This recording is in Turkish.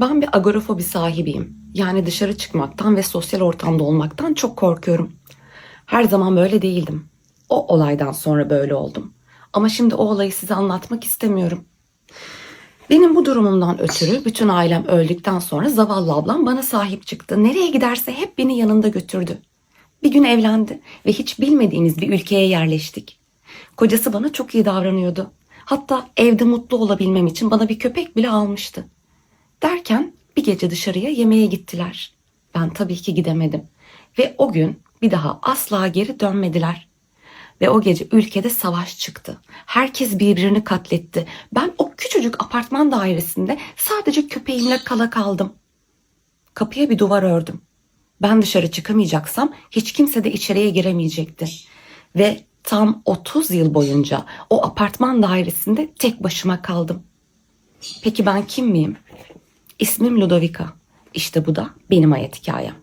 Ben bir agorafobi sahibiyim. Yani dışarı çıkmaktan ve sosyal ortamda olmaktan çok korkuyorum. Her zaman böyle değildim. O olaydan sonra böyle oldum. Ama şimdi o olayı size anlatmak istemiyorum. Benim bu durumumdan ötürü bütün ailem öldükten sonra zavallı ablam bana sahip çıktı. Nereye giderse hep beni yanında götürdü. Bir gün evlendi ve hiç bilmediğimiz bir ülkeye yerleştik. Kocası bana çok iyi davranıyordu. Hatta evde mutlu olabilmem için bana bir köpek bile almıştı. Derken bir gece dışarıya yemeğe gittiler. Ben tabii ki gidemedim. Ve o gün bir daha asla geri dönmediler. Ve o gece ülkede savaş çıktı. Herkes birbirini katletti. Ben o küçücük apartman dairesinde sadece köpeğimle kala kaldım. Kapıya bir duvar ördüm. Ben dışarı çıkamayacaksam hiç kimse de içeriye giremeyecekti. Ve tam 30 yıl boyunca o apartman dairesinde tek başıma kaldım. Peki ben kim miyim? İsmim Ludovica. İşte bu da benim hayat hikayem.